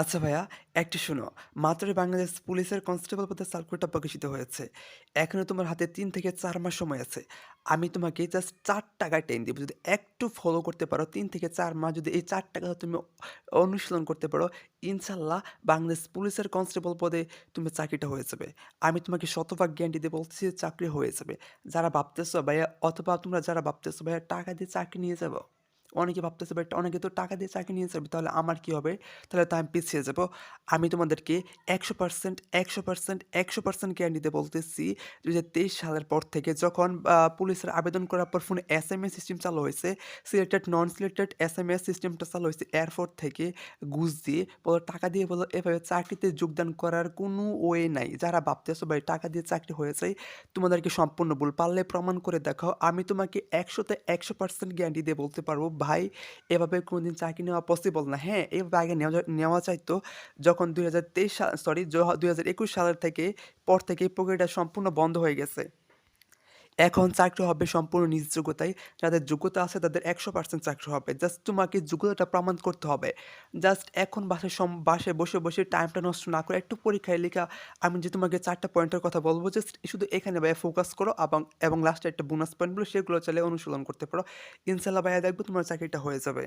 আচ্ছা ভাইয়া, একটু শোনো। মাত্রই বাংলাদেশ পুলিশের কনস্টেবল পদে সার্কুলারটা প্রকাশিত হয়েছে। এখনও তোমার হাতে তিন থেকে চার মাস সময় আছে। আমি তোমাকে জাস্ট ৪ টা গাইডলাইন দিব। যদি একটু ফলো করতে পারো তিন থেকে চার মাস যদি এই চার টাকা তুমি অনুশীলন করতে পারো, ইনশাল্লাহ বাংলাদেশ পুলিশের কনস্টেবল পদে তুমি চাকরিটা হয়ে যাবে। আমি তোমাকে শতভাগ গ্যারান্টি দিয়ে বলতেছি যে চাকরি হয়ে যাবে। যারা ভাবতেছো ভাইয়া অথবা তোমরা যারা ভাবতেছো ভাইয়া টাকা দিয়ে চাকরি নিয়ে যাব। অনেকে ভাবতেছে ভাই অনেকে তো টাকা দিয়ে চাকরি নিয়ে যাবে তাহলে আমার কি হবে? তাহলে তো আমি পিছিয়ে যাব। আমি তোমাদেরকে ১০০%, ১০০%, ১০০% গ্যারান্টি দিয়ে বলতেছি ২০২৩ সালের পর থেকে যখন পুলিশের আবেদন করার পর ফোনে এস এম এস সিস্টেম চালু হয়েছে, selected non selected S M S সিস্টেমটা চালু হয়েছে। এরপর থেকে ঘুষ দিয়ে বলো টাকা দিয়ে বলো এভাবে চাকরিতে যোগদান করার কোনো ওয়ে নাই। যারা ভাবতেছো ভাই টাকা দিয়ে চাকরি হয়েছে তোমাদেরকে সম্পূর্ণ ভুল। পারলে প্রমাণ করে দেখাও। আমি তোমাকে একশোতে একশো পার্সেন্ট গ্যারান্টি দিয়ে বলতে পারব ভাই এভাবে কোনদিন চাকরি নেওয়া পসিবল না। হ্যাঁ, এভাবে আগে নেওয়া নেওয়া চাইতো যখন দুই হাজার তেইশ সরি দুই হাজার একুশ সালের থেকে পর থেকে এই প্রক্রিয়াটা সম্পূর্ণ বন্ধ হয়ে গেছে। এখন চাকরি হবে সম্পূর্ণ নিজ যোগ্যতায়। যাদের যোগ্যতা আছে তাদের ১০০% চাকরি হবে। জাস্ট তোমাকে যোগ্যতাটা প্রমাণ করতে হবে। জাস্ট এখন বাসায় সম বাসায় বসে, বসে টাইমটা নষ্ট না করে একটু পরীক্ষায় লিখা আমি যে তোমাকে ৪ টা পয়েন্টের কথা বলব জাস্ট শুধু এখানে ভাইয়া ফোকাস করো এবং এবং লাস্টে একটা বোনাস পয়েন্টগুলো সেগুলো চাইলে অনুশীলন করতে পারো। ইনশাআল্লাহ ভাইয়া দেখবে তোমার চাকরিটা হয়ে যাবে।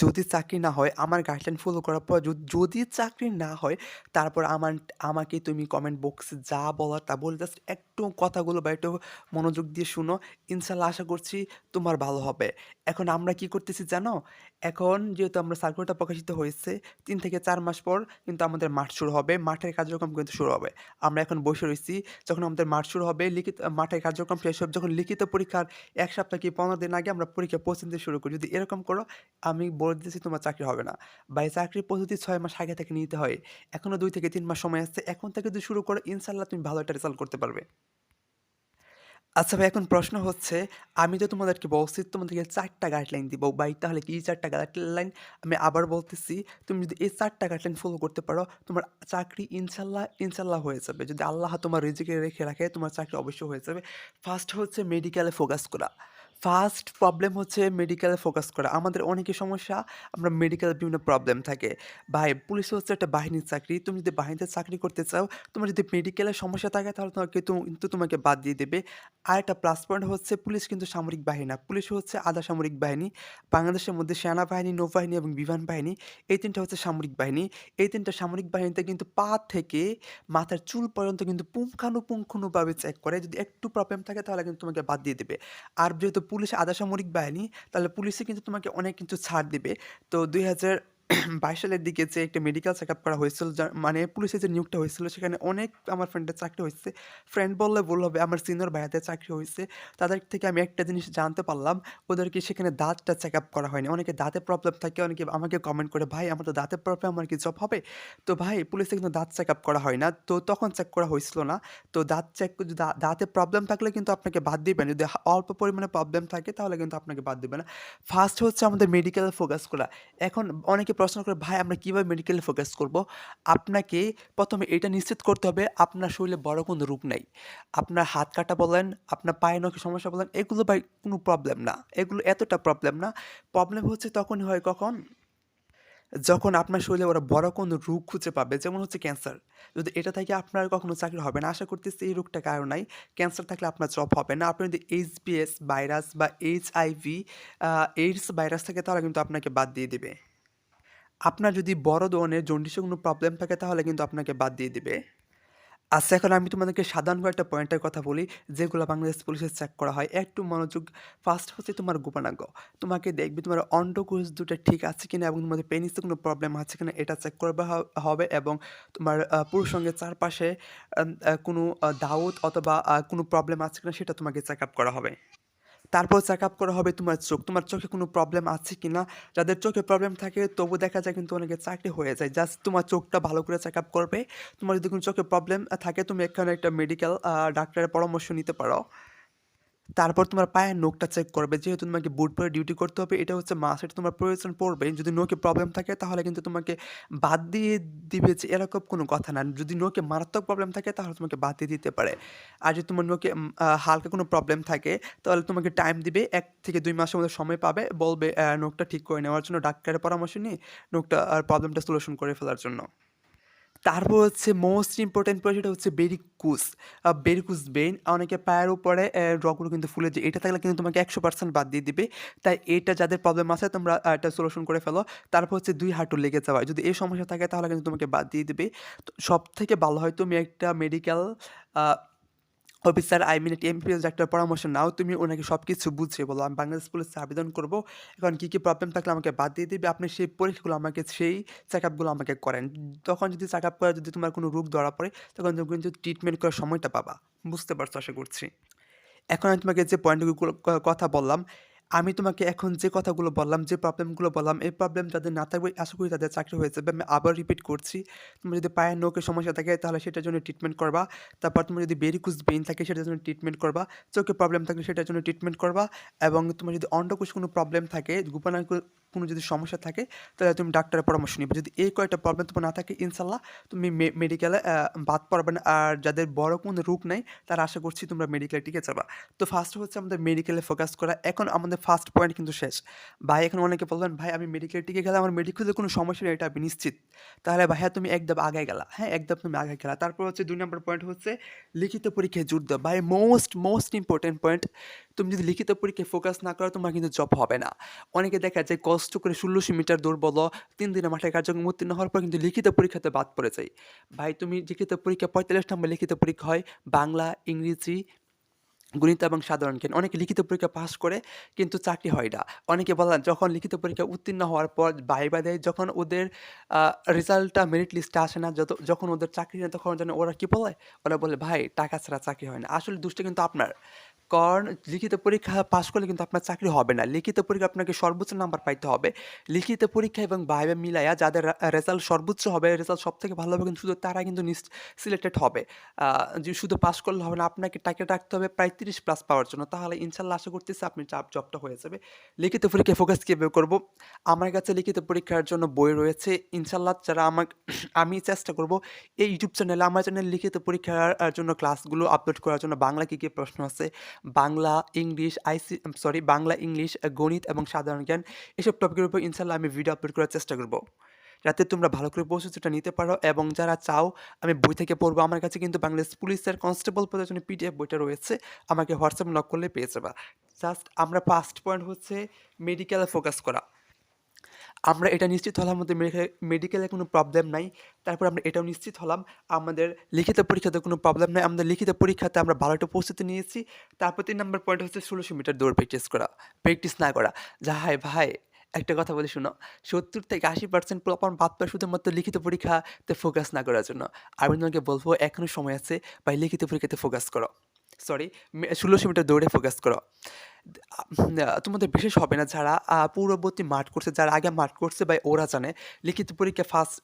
যদি চাকরি না হয়, আমার গাইডলাইন ফলো করার পর যদি চাকরি না হয়, তারপর আমার, আমাকে তুমি কমেন্ট বক্সে যা বলার তা বলে জাস্ট একটু কথাগুলো বা একটু মনোযোগ দিয়ে শুনো, ইনশাল্লাহ আশা করছি তোমার ভালো হবে। এখন আমরা কি করতেছি জানো? এখন যেহেতু আমরা সার্কুলারটা প্রকাশিত হয়েছে, তিন থেকে চার মাস পর কিন্তু আমাদের মাঠ শুরু হবে, মাঠের কার্যক্রম কিন্তু শুরু হবে। আমরা এখন বসে রয়েছি, যখন আমাদের মাঠ শুরু হবে, লিখিত, মাঠের কার্যক্রম শেষ হবে, যখন লিখিত পরীক্ষার এক সপ্তাহ কি পনেরো দিন আগে আমরা পরীক্ষা প্রস্তুতি শুরু করি। যদি এরকম করো, আমি বলে দিতেছি তোমার চাকরি হবে না। বা এই চাকরির পদ্ধতি ছয় মাস আগে থেকে নিতে হয়। এখনও দুই থেকে তিন মাস সময় আসছে এখন থেকে যদি শুরু করো ইনশাল্লাহ তুমি ভালো একটা রেজাল্ট করতে পারবে। আচ্ছা ভাই এখন প্রশ্ন হচ্ছে, আমি তো তোমাদেরকে বলছি তোমাদেরকে ৪ টা গাইডলাইন দিব। ভাই তাহলে কি ৪ টা গাইডলাইন? আমি আবার বলতেছি, তুমি যদি এই চারটা গাইডলাইন ফলো করতে পারো, তোমার চাকরি ইনশাল্লাহ, ইনশাল্লাহ হয়ে যাবে। যদি আল্লাহ তোমার রিজিকে রেখে রাখে, তোমার চাকরি অবশ্যই হয়ে যাবে। ফার্স্ট হচ্ছে মেডিকেলে ফোকাস করা। ফার্স্ট প্রবলেম হচ্ছে মেডিকেলে ফোকাস করা। আমাদের অনেকের সমস্যা আমরা মেডিকেলে বিভিন্ন প্রবলেম থাকে। ভাই পুলিশ হচ্ছে একটা বাহিনীর চাকরি। তুমি যদি বাহিনীতে চাকরি করতে চাও, তোমার যদি মেডিকেলের সমস্যা থাকে তাহলে তোমাকে কিন্তু তোমাকে বাদ দিয়ে দেবে। আর একটা প্লাস পয়েন্ট হচ্ছে পুলিশ কিন্তু সামরিক বাহিনী না। পুলিশ হচ্ছে আধা সামরিক বাহিনী। বাংলাদেশের মধ্যে সেনাবাহিনী, নৌবাহিনী এবং বিমান বাহিনী এই তিনটা হচ্ছে সামরিক বাহিনী। এই তিনটা সামরিক বাহিনীতে কিন্তু পা থেকে মাথার চুল পর্যন্ত কিন্তু পুঙ্খানুপুঙ্খানুভাবে চেক করে। যদি একটু প্রবলেম থাকে তাহলে কিন্তু তোমাকে বাদ দিয়ে দেবে। আর যেহেতু পুলিশ আধা সামরিক বাহিনী, তাহলে পুলিশে কিন্তু তোমাকে অনেক কিছু ছাড় দেবে। তো ২০০০ ২২ সালের দিকে যে একটা মেডিকেল চেকআপ করা হয়েছিল যা মানে পুলিশের যে নিয়োগটা হয়েছিল, সেখানে অনেক আমার ফ্রেন্ডের চাকরি হয়েছে। ফ্রেন্ড বললে ভুল হবে, আমার সিনিয়র ভাইয়াদের চাকরি হয়েছে। তাদের থেকে আমি একটা জিনিস জানতে পারলাম, ওদেরকে সেখানে দাঁতটা চেক আপ করা হয়নি। অনেকে দাঁতে প্রবলেম থাকে, অনেকে আমাকে কমেন্ট করে, ভাই, আমার তো দাঁতের প্রবলেম আমার কি জব হবে? তো ভাই, পুলিশে কিন্তু দাঁত চেক আপ করা হয় না। তো তখন চেক করা হয়েছিল না। তো দাঁত চেক দাঁতে প্রবলেম থাকলে কিন্তু আপনাকে বাদ দিবে না। যদি অল্প পরিমাণে প্রবলেম থাকে, তাহলে কিন্তু আপনাকে বাদ দিবে না। ফার্স্ট হচ্ছে আমাদের মেডিকেল ফোকাস করা। এখন অনেকে প্রশ্ন করে ভাই আমরা কীভাবে মেডিকেলে ফোকাস করব? আপনাকে প্রথমে এটা নিশ্চিত করতে হবে আপনার শরীরে বড় কোনো রোগ নাই। আপনার হাত কাটা বলেন, আপনার পায়ে নখের সমস্যা বলেন এগুলো ভাই কোনো প্রবলেম না। এগুলো এতটা প্রবলেম না। প্রবলেম হচ্ছে তখনই হয় কখন? যখন আপনার শরীরে ওরা বড় কোনো রোগ খুঁজে পাবে যেমন হচ্ছে ক্যান্সার। যদি এটা থেকে আপনার কখনো চাকরি হবে না। আশা করতেছি এই রোগটা কারও নাই। ক্যান্সার থাকলে আপনার জব হবে না। আপনি যদি এইচবিএস ভাইরাস বা এইচআইভি এইডস ভাইরাস থাকে তাহলে কিন্তু আপনাকে বাদ দিয়ে দিবে। আপনার যদি বড় ধরনের জন্ডিসের কোনো প্রবলেম থাকে, তাহলে কিন্তু আপনাকে বাদ দিয়ে দিবে। আচ্ছা এখন আমি তোমাদেরকে সাধারণ কয়েকটা পয়েন্টের কথা বলি, যেগুলো বাংলাদেশ পুলিশে চেক করা হয়। একটু মনোযোগ ফার্স্ট হচ্ছে তোমার গোপনাঙ্গ। তোমাকে দেখবে তোমার অন্ডকোষ দুটো ঠিক আছে কিনা এবং তোমাদের পেনিসে কোনো প্রবলেম আছে কিনা, এটা চেক করবে হবে এবং তোমার পুরুষাঙ্গের চারপাশে কোনো দাউদ অথবা কোনো প্রবলেম আছে কিনা, সেটা তোমাকে চেক আপ করা হবে। তারপর চেক আপ করা হবে তোমার চোখ। তোমার চোখে কোনো প্রবলেম আছে কি না যাদের চোখে প্রবলেম থাকে, তবু দেখা যায় কিন্তু অনেকে চাকরি হয়ে যায়। জাস্ট তোমার চোখটা ভালো করে চেক আপ করবে। তোমার যদি কোনো চোখে প্রবলেম থাকে, তুমি এখানে একটা মেডিকেল ডাক্তারের পরামর্শ নিতে পারো। তারপর তোমার পায়ের নখটা চেক করবে। যেহেতু তোমাকে বুট পরে ডিউটি করতে হবে, এটা হচ্ছে। এটা তোমার প্রয়োজন পড়বে যদি নোকে প্রবলেম থাকে তাহলে কিন্তু তোমাকে বাদ দিয়ে দিবে যে এরকম কোনো কথা না। যদি নোকে মারাত্মক প্রবলেম থাকে তাহলে তোমাকে বাদ দিয়ে দিতে পারে। আর যদি তোমার নোকে হালকা কোনো প্রবলেম থাকে তাহলে তোমাকে টাইম দিবে এক থেকে দুই মাসের মধ্যে সময় পাবে। বলবে নখটা ঠিক করে নেওয়ার জন্য ডাক্তারের পরামর্শ নিয়ে নখটা আর প্রবলেমটা সলিউশন করে ফেলার জন্য। তারপর হচ্ছে মোস্ট ইম্পর্টেন্ট পয়েন্ট সেটা হচ্ছে বেরিকুস বেরিকুস বেন অনেকে পায়ের উপরে রগগুলো কিন্তু ফুলে যায়। এটা থাকলে কিন্তু তোমাকে ১০০% বাদ দিয়ে দিবে। তাই এটা যাদের প্রবলেম আছে, তোমরা এটা সলিউশন করে ফেলো। তারপর হচ্ছে দুই হাঁটু লেগে যাওয়া। যদি এই সমস্যা থাকে, তাহলে কিন্তু তোমাকে বাদ দিয়ে দেবে তো সবথেকে ভালো হয় তুমি একটা মেডিকেল অফিসার আই মিন একটা ডাক্তার পরামর্শ নাও। তুমি ওনাকে সব কিছু বুঝিয়ে বলো, "আমি বাংলাদেশ পুলিশে আবেদন করব এখন কী, কী প্রবলেম থাকলে আমাকে বাদ দিয়ে দিবে। আপনি সেই পরীক্ষাগুলো আমাকে সেই চেক আপগুলো আমাকে করেন। তখন যদি চেকআপ করে যদি তোমার কোনো রোগ ধরা পড়ে তখন তুমি কিন্তু ট্রিটমেন্ট করার সময়টা পাবা।" বুঝতে পারছ আশা করছি। এখন আমি তোমাকে যে পয়েন্টগুলো কথা বললাম, আমি তোমাকে এখন যে কথাগুলো বললাম, যে প্রবলেমগুলো বললাম, এই প্রবলেম যাদের না থাকবে আশা করি তাদের চাকরি হয়ে যাবে। আমি আবার রিপিট করছি। তোমার যদি পায়ের নৌকে সমস্যা থাকে তাহলে সেটার জন্য ট্রিটমেন্ট করবা। তারপর তোমার যদি বেরিকুজ বেইন থাকে সেটার জন্য ট্রিটমেন্ট করবা। চোখে প্রবলেম থাকলে সেটার জন্য ট্রিটমেন্ট করবা এবং তোমার যদি অন্ডকোষ কোনো প্রবলেম থাকে, গোপনাঙ্গ কোনো যদি সমস্যা থাকে তাহলে তুমি ডাক্তারের পরামর্শ নিবে। যদি এই কয়েকটা প্রবলেম তোমার না থাকে ইনশাআল্লাহ তুমি মেডিকেলে বাদ পড়বে না। আর যাদের বড় কোনো রোগ নাই তারা আশা করছি তোমরা মেডিকেলে টিকে যাবা। তো ফার্স্ট হচ্ছে আমাদের মেডিকেলে ফোকাস করা। এখন আমাদের ফার্স্ট পয়েন্ট কিন্তু শেষ। ভাই এখন অনেকে বলবেন, "ভাই আমি মেডিকেলে টিকে গেলে আমার মেডিকেলে কোনো সমস্যা নেই এটা আমি নিশ্চিত।" তাহলে ভাইয়া তুমি একদম আগে গেলা। হ্যাঁ? একদম তুমি আগায় গেলা। তারপর হচ্ছে ২ নাম্বার পয়েন্ট হচ্ছে লিখিত পরীক্ষায় জোর দেওয়া। ভাই মোস্ট, মোস্ট ইম্পোর্টেন্ট পয়েন্ট। তুমি যদি লিখিত পরীক্ষায় ফোকাস না করো তোমার কিন্তু জব হবে না। অনেকে দেখা যায় কষ্ট করে ষোলোশো মিটার দৌড় বলো, তিন দিনের মাঠে কার্যক্রম উত্তীর্ণ হওয়ার পর কিন্তু লিখিত পরীক্ষাতে বাদ পড়ে যায়। ভাই তুমি লিখিত পরীক্ষা ৪৫ নম্বর লিখিত পরীক্ষা হয়। বাংলা, ইংরেজি, গণিত এবং সাধারণ জ্ঞান। অনেকে লিখিত পরীক্ষা পাস করে কিন্তু চাকরি হয় না। অনেকে বলেন যখন লিখিত পরীক্ষা উত্তীর্ণ হওয়ার পর ভাইবা দেয় যখন ওদের রেজাল্টটা মেরিট লিস্টে আসে না যত যখন ওদের চাকরি নেই তখন জানো ওরা কী বলে? ওরা বলে, "ভাই টাকা ছাড়া চাকরি হয় না।" আসলে দোষটা কিন্তু আপনার। কারণ লিখিত পরীক্ষা পাস করলে কিন্তু আপনার চাকরি হবে না। লিখিত পরীক্ষা আপনাকে সর্বোচ্চ নাম্বার পাইতে হবে। লিখিত পরীক্ষা এবং ভাইবা মিলাইয়া যাদের রেজাল্ট সর্বোচ্চ হবে, রেজাল্ট সব থেকে ভালো হবে কিন্তু শুধু তারা কিন্তু সিলেক্টেড হবে। শুধু পাস করলে হবে না, আপনাকে টার্গেট রাখতে হবে প্রায় ৩০ প্লাস পাওয়ার জন্য। তাহলে ইনশাআল্লাহ আশা করতেছি আপনার চাপ জবটা হয়ে যাবে। লিখিত পরীক্ষায় ফোকাস কীভাবে করব? আমার কাছে লিখিত পরীক্ষার জন্য বই রয়েছে। ইনশাল্লাহ যারা আমার আমি চেষ্টা করব এই ইউটিউব চ্যানেলে আমার চ্যানেলে লিখিত পরীক্ষার জন্য ক্লাসগুলো আপলোড করার জন্য বাংলা কী, কী প্রশ্ন আছে, Bangla, English, IC sorry Bangla, English, গণিত এবং সাধারণ জ্ঞান এসব টপিকের উপর ইনশাল্লাহ আমি ভিডিও আপলোড করার চেষ্টা করব। যাতে তোমরা ভালো করে প্রস্তুতিটা নিতে পারো এবং যারা চাও, আমি বই থেকে পড়ব আমার কাছে কিন্তু বাংলাদেশ পুলিশের কনস্টেবল পদের জন্য পিডিএফ বইটা রয়েছে। আমাকে হোয়াটসঅ্যাপ নক করলে পেয়ে যাবা। জাস্ট আমরা ফার্স্ট পয়েন্ট হচ্ছে মেডিকেলে ফোকাস করা। আমরা এটা নিশ্চিত হলাম আমাদের মেডিকেলে কোনো প্রবলেম নাই। তারপর আমরা এটাও নিশ্চিত হলাম, আমাদের লিখিত পরীক্ষাতে কোনো প্রবলেম নাই। আমাদের লিখিত পরীক্ষাতে আমরা ভালো একটা প্রস্তুতি নিয়েছি। তারপর ৩ নম্বর পয়েন্ট হচ্ছে ষোলোশো মিটার দৌড় প্র্যাকটিস করা। প্র্যাকটিস না করা। যাহাই ভাই একটা কথা বলি শোনো। ৭০ থেকে ৮০% পোলাপান বাদ পায় শুধুমাত্র লিখিত পরীক্ষাতে ফোকাস না করার জন্য। আমি তোমাকে বলব এখনও সময় আছে ভাই লিখিত পরীক্ষাতে ফোকাস করো। সরি ১৬০০ মিটার দৌড়ে ফোকাস করো। তোমাদের বিশেষ হবে না যারা পূর্ববর্তী মাঠ করছে, যারা আগে মাঠ করছে ভাই ওরা জানে লিখিত পরীক্ষা ফার্স্ট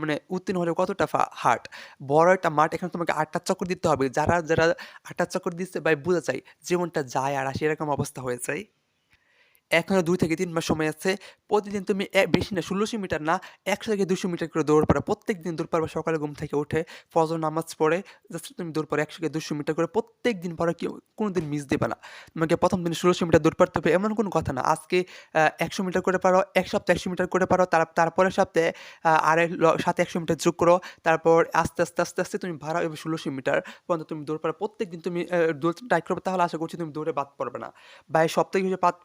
মানে উত্তীর্ণ হলে কতটা ফা হার্ড। বড় একটা মাঠ এখানে তোমাকে ৮ টা চক্কর দিতে হবে। যারা, যারা ৮ টা চক্কর দিচ্ছে ভাই বোঝা যায় জীবনটা যায় আর আসে এরকম অবস্থা হয়ে যায়। এখনও ২ থেকে তিন মাস সময় আছে। প্রতিদিন তুমি বেশি না ষোলোশো মিটার না ১০০ থেকে দুশো মিটার করে দৌড় পারো প্রত্যেক দিন দৌড় পারবা সকালে ঘুম থেকে উঠে ফজর নামাজ পড়ে জাস্ট তুমি দৌড় পাড়ো ১০০ থেকে দুশো মিটার করে প্রত্যেক দিন পারো কেউ কোনো দিন মিস দেবে না। তোমাকে প্রথম দিন ষোলোশো মিটার দৌড় পারতে হবে এমন কোনো কথা না। আজকে একশো মিটার করে পারো, এক সপ্তাহে ১০০ মিটার করে পারো, তার তারপরের সপ্তাহে আ আরেক সাথে ১০০ মিটার যোগ করো। তারপর আস্তে, আস্তে, আস্তে, আস্তে তুমি বাড়াও এভাবে ১৬০০ মিটার পর্যন্ত তুমি দৌড় পারো প্রত্যেক দিন তুমি দৌড় ট্রাই করবে তাহলে আশা করছি তুমি দৌড়ে বাদ পড়বে না। ভাই সপ্তাহে পাত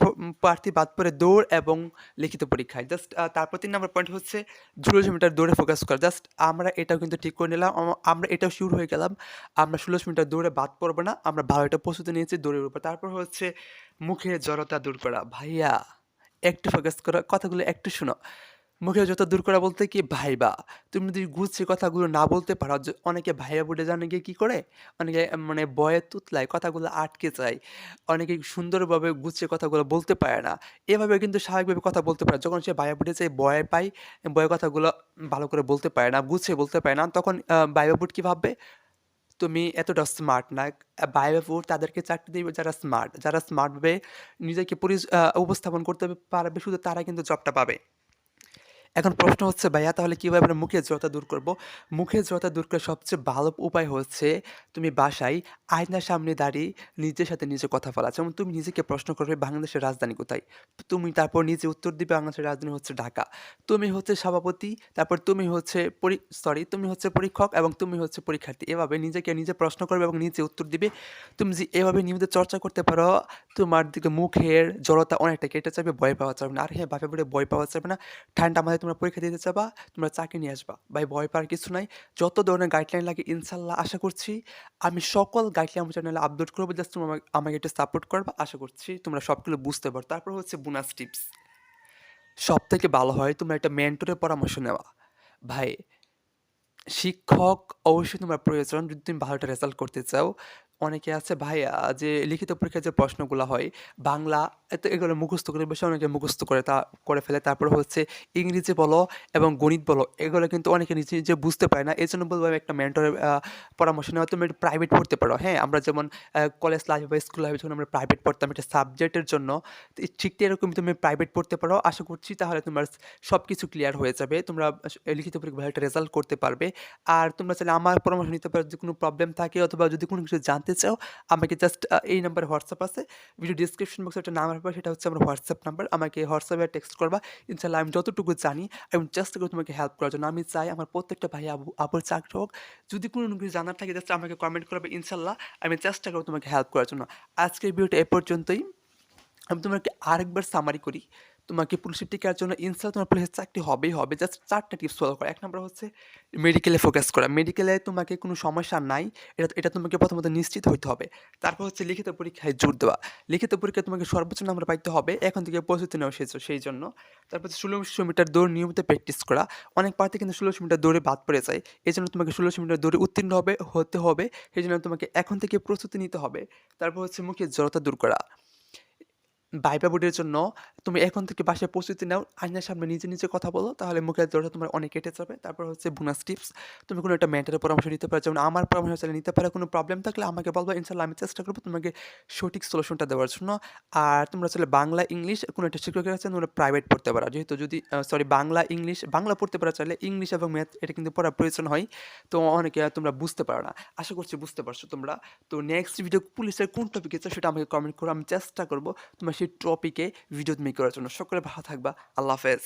প্রার্থী বাদ পড়ে দৌড় এবং লিখিত পরীক্ষায়। জাস্ট তারপর তিন নম্বর পয়েন্ট হচ্ছে ষোলোশো মিটার দৌড়ে ফোকাস করা। জাস্ট আমরা এটাও কিন্তু ঠিক করে নিলাম। আমরা এটাও শিওর হয়ে গেলাম। আমরা ১৬০০ মিটার দৌড়ে বাদ পড়ব না। আমরা ভালো একটা প্রস্তুতি নিয়েছি দৌড়ের উপর। তারপর হচ্ছে মুখে জড়তা দূর করা। ভাইয়া, একটু ফোকাস করা কথাগুলো একটু শোনো। মুখের যত দূর করা বলতে কি ভাইবা। তুমি যদি গুছিয়ে কথাগুলো না বলতে পারো অনেকে ভাইয়া বলে জানে গিয়ে কী করে? অনেকে মানে ভয়ে তুতলায় কথাগুলো আটকে যায়। অনেকে সুন্দরভাবে গুছিয়ে কথাগুলো বলতে পারে না। এভাবে কিন্তু স্বাভাবিকভাবে কথা বলতে পারে। যখন সে ভাইয়া বুটে যায় বয়ে পায়, ভয়ে কথাগুলো ভালো করে বলতে পারে না, গুছিয়ে বলতে পারে না। তখন ভাইবা বুট কী ভাববে? তুমি এতটা স্মার্ট না। ভাইবা পুর তাদেরকে চাকরি দিবে যারা স্মার্ট। যারা স্মার্টভাবে নিজেকে পরিস আ উপস্থাপন করতে পারবে শুধু তারাই কিন্তু জবটা পাবে। এখন প্রশ্ন হচ্ছে ভাইয়া তাহলে কীভাবে আমরা মুখের জড়তা দূর করব? মুখের জড়তা দূর করার সবচেয়ে ভালো উপায় হচ্ছে তুমি বাসায় আয়নার সামনে দাঁড়িয়ে নিজের সাথে নিজে কথা বলা। যেমন তুমি নিজেকে প্রশ্ন করবে বাংলাদেশের রাজধানী কোথায়? তুমি তারপর নিজে উত্তর দিবে বাংলাদেশের রাজধানী হচ্ছে ঢাকা। তুমি হচ্ছে সভাপতি, তারপর তুমি হচ্ছে পরি সরি তুমি হচ্ছে পরীক্ষক এবং তুমি হচ্ছে পরীক্ষার্থী। এভাবে নিজেকে নিজে প্রশ্ন করবে এবং নিজে উত্তর দিবে। তুমি যে এভাবে নিয়মিত চর্চা করতে পারো, তোমার দিকে মুখের জড়তা অনেকটা কেটে যাবে, ভয় পাওয়া যাবে না। আর হ্যাঁ, বাপে বলে ভয় পাওয়া যাবে না। ঠান্ডা মাথায় তোমরা পরীক্ষা দিতে যাবা, তোমরা চাকরি নিয়ে আসবা। ভাই ভয় পাওয়ার কিছু নাই। যত ধরনের গাইডলাইন লাগে ইনশাল্লাহ আশা করছি আমি সকল গাইডলাইন আমার চ্যানেলে আপলোড করব জাস্ট তোমরা আমাকে একটু সাপোর্ট করবা। আশা করছি তোমরা সবগুলো বুঝতে পারো। তারপর হচ্ছে বোনাস টিপস। সব থেকে ভালো হয় তোমরা একটা মেন্টরের পরামর্শ নেওয়া। ভাই শিক্ষক অবশ্যই তোমার প্রয়োজন যদি তুমি ভালো একটা রেজাল্ট করতে চাও। অনেকে আছে ভাই যে লিখিত পরীক্ষার যে প্রশ্নগুলা হয়, বাংলা এত এগুলো মুখস্থ করে বসে অনেকে মুখস্থ করে তা করে ফেলে। তারপরে হচ্ছে ইংরেজি বলো এবং গণিত বলো, এগুলো কিন্তু অনেকে নিজে, নিজে বুঝতে পারে না। এজন্য বলব আমি একটা মেন্টরের পরামর্শ নেওয়া। তুমি একটু প্রাইভেট পড়তে পারো। হ্যাঁ? আমরা যেমন কলেজ লাইফ বা স্কুল লাইফে যখন আমরা প্রাইভেট পড়তাম একটা সাবজেক্টের জন্য, তো ঠিক এরকমই তুমি প্রাইভেট পড়তে পারো। আশা করছি তাহলে তোমার সবকিছু ক্লিয়ার হয়ে যাবে। তোমরা লিখিত পরীক্ষায় ভালো একটা রেজাল্ট করতে পারবে। আর তোমরা চাইলে আমার পরামর্শ নিতে পারো যদি কোনো প্রবলেম থাকে অথবা যদি কোনো কিছু জানতে চাও, আমাকে জাস্ট এই নাম্বারে হোয়াটসঅ্যাপ আছে। ভিডিও ডেসক্রিপশন বক্সে একটা নাম্বার পাবে সেটা হচ্ছে আমার হোয়াটসঅ্যাপ নাম্বার। আমাকে হোয়াটসঅ্যাপে টেক্সট করবা। ইনশাল্লাহ আমি যতটুকু জানি আমি চেষ্টা করব তোমাকে হেল্প করার জন্য। আমি চাই আমার প্রত্যেকটা ভাই আবু আপুর চাকরি হোক। যদি কোনো কিছু জানার থাকে জাস্ট আমাকে কমেন্ট করবে। ইনশাল্লাহ আমি চেষ্টা করব তোমাকে হেল্প করার জন্য। আজকের ভিডিওটা এ পর্যন্তই। আমি তোমাকে আরেকবার সামারি করি। তোমাকে পুলিশের টিকার জন্য ইনশাআল্লাহ তোমার পুলিশের চাকরি হবেই হবে। জাস্ট ৪ টা টিপস ফলো করা। এক নম্বর হচ্ছে মেডিকেলে ফোকাস করা। মেডিকেলে তোমাকে কোনো সমস্যা নাই। এটা এটা তোমাকে প্রথমত নিশ্চিত হইতে হবে। তারপর হচ্ছে লিখিত পরীক্ষায় জোর দেওয়া। লিখিত পরীক্ষায় তোমাকে সর্বোচ্চ নাম্বার পাইতে হবে। এখন থেকে প্রস্তুতি নেওয়া সে সেই জন্য। তারপর হচ্ছে ১৬০০ মিটার দৌড় নিয়মিত প্র্যাকটিস করা। অনেক প্রার্থী কিন্তু ষোলোশো মিটার দৌড়ে বাদ পড়ে যায়। এই জন্য তোমাকে ষোলোশো মিটার দৌড়ে উত্তীর্ণ হবে, হতে হবে। সেই জন্য তোমাকে এখন থেকে প্রস্তুতি নিতে হবে। তারপর হচ্ছে মুখে জড়তা দূর করা। ভাইবা বোর্ডের জন্য তুমি এখন থেকে বাসায় প্রস্তুতি নাও। আয়নার সামনে নিজে, নিজে কথা বলো। তাহলে মুখের জড়তা তোমার অনেক কেটে যাবে। তারপর হচ্ছে বোনাস টিপস। তুমি কোনো একটা মেন্টরের পরামর্শ নিতে পারো। যেমন আমার পরামর্শ চাইলে নিতে পারো। কোনো প্রবলেম থাকলে আমাকে বলব ইনশাল্লাহ আমি চেষ্টা করব তোমাকে সঠিক সলিউশনটা দেওয়ার জন্য। আর তোমরা চাইলে বাংলা, ইংলিশ কোনো একটা শিক্ষকের কাছে তোমরা প্রাইভেট পড়তে পারো। যেহেতু যদি সরি বাংলা, ইংলিশ বাংলা পড়তে পারো চাইলে ইংলিশ এবং ম্যাথ এটা কিন্তু পড়ার প্রয়োজন হয়। তো অনেকে তোমরা বুঝতে পারো না। আশা করছি বুঝতে পারছ তোমরা। তো নেক্সট ভিডিও পুলিশের কোন টপিকে চাও সেটা আমাকে কমেন্ট করো। আমি চেষ্টা করব তোমার সেই টপিকে ভিডিও মেক করার জন্য। সকলে ভালো থাকবা। আল্লাহ হাফেজ।